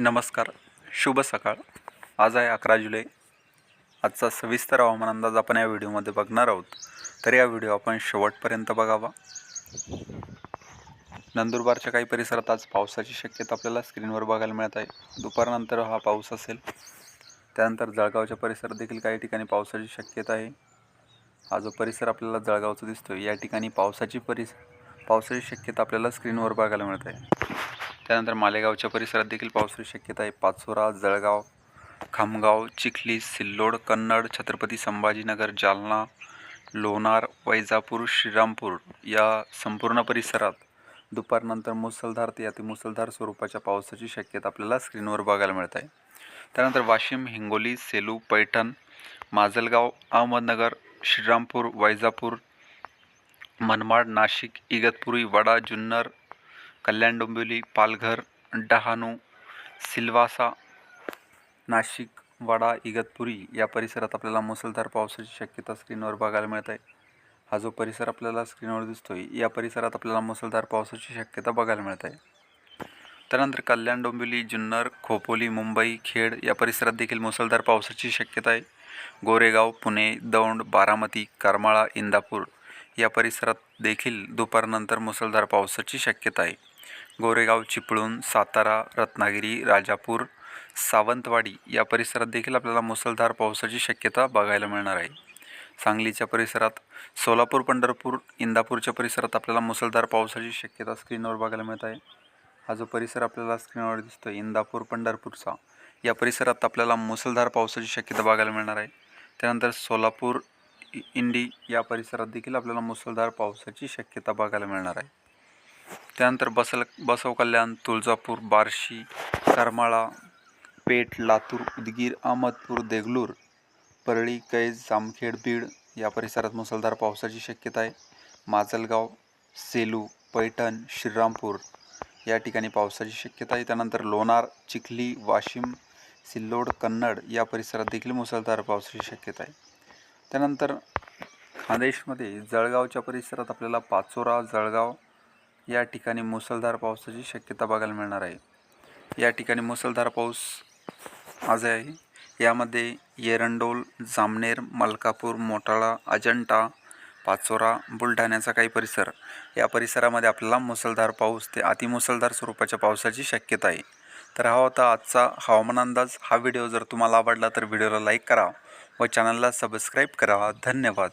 नमस्कार. शुभ सकाळ. आज आहे अकरा जुलै. आजचा सविस्तर हवामान अंदाज आपण या व्हिडिओमध्ये बघणार आहोत. तर या व्हिडिओ आपण शेवटपर्यंत बघावा. नंदुरबारच्या काही परिसरात आज पावसाची शक्यता आपल्याला स्क्रीनवर बघायला मिळत आहे. दुपारनंतर हा पाऊस असेल. त्यानंतर जळगावच्या परिसरात देखील काही ठिकाणी पावसाची शक्यता आहे. हा जो परिसर आपल्याला जळगावचा दिसतो या ठिकाणी पावसाची परिस पावसाची शक्यता आपल्याला स्क्रीनवर बघायला मिळत आहे. त्यानंतर मालेगावच्या परिसरात देखील पावसाची शक्यता आहे. पाचोरा जळगाव खामगाव चिखली सिल्लोड कन्नड छत्रपती संभाजीनगर जालना लोणार वैजापूर श्रीरामपूर या संपूर्ण परिसरात दुपारनंतर मुसळधार ते अतिमुसळधार स्वरूपाच्या पावसाची शक्यता आपल्याला स्क्रीनवर बघायला मिळत आहे. त्यानंतर वाशिम हिंगोली सेलू पैठण माजलगाव अहमदनगर श्रीरामपूर वैजापूर मनमाड नाशिक इगतपुरी वडा जुन्नर कल्याण डोंबिवली पालघर डहाणू सिल्वासा नाशिक वाडा इगतपुरी या परिसरात आपल्याला मुसळधार पावसाची शक्यता स्क्रीनवर बघायला मिळत आहे. हा जो परिसर आपल्याला स्क्रीनवर दिसतोय या परिसरात आपल्याला मुसळधार पावसाची शक्यता बघायला मिळत आहे. त्यानंतर कल्याण डोंबिवली जुन्नर खोपोली मुंबई खेड या परिसरात देखील मुसळधार पावसाची शक्यता आहे. गोरेगाव पुणे दौंड बारामती करमाळा इंदापूर या परिसरात देखील दुपारनंतर मुसळधार पावसाची शक्यता आहे. गोरेगाव चिपळूण सातारा रत्नागिरी राजापूर सावंतवाडी या परिसरात देखील आपल्याला मुसळधार पावसाची शक्यता बघायला मिळणार आहे. सांगलीच्या परिसरात सोलापूर पंढरपूर इंदापूरच्या परिसरात आपल्याला मुसळधार पावसाची शक्यता स्क्रीनवर बघायला मिळत आहे. हा जो परिसर आपल्याला स्क्रीनवर दिसतो इंदापूर पंढरपूरचा या परिसरात आपल्याला मुसळधार पावसाची शक्यता बघायला मिळणार आहे. त्यानंतर सोलापूर इंडी या परिसरात देखील आपल्याला मुसळधार पावसाची शक्यता बघायला मिळणार आहे. त्यानंतर बसल बसव कल्याण तुळजापूर बार्शी करमाळा पेठ लातूर उदगीर अहमदपूर देगलूर परळी कैज जामखेड बीड या परिसरात मुसळधार पावसाची शक्यता आहे. माजलगाव सेलू पैठण श्रीरामपूर या ठिकाणी पावसाची शक्यता आहे. त्यानंतर लोणार चिखली वाशिम सिल्लोड कन्नड या परिसरात देखील मुसळधार पावसाची शक्यता आहे. त्यानंतर खानदेशमध्ये जळगावच्या परिसरात आपल्याला पाचोरा जळगाव या ठिकाणी मुसळधार पावसाची शक्यता बघायला मिळणार आहे. या ठिकाणी मुसळधार पाऊस आज आहे. यामध्ये येरंडोल जामनेर मलकापूर मोटाळा अजंठा पाचोरा बुलढाण्याचा काही परिसर. या परिसरामध्ये आपल्याला मुसळधार पाऊस ते अतिमुसळधार स्वरूपाच्या पावसाची शक्यता आहे. तर हा होता आजचा हवामान अंदाज. हा व्हिडिओ जर तुम्हाला आवडला तर व्हिडिओला लाईक करा व चॅनलला सबस्क्राईब करा. धन्यवाद.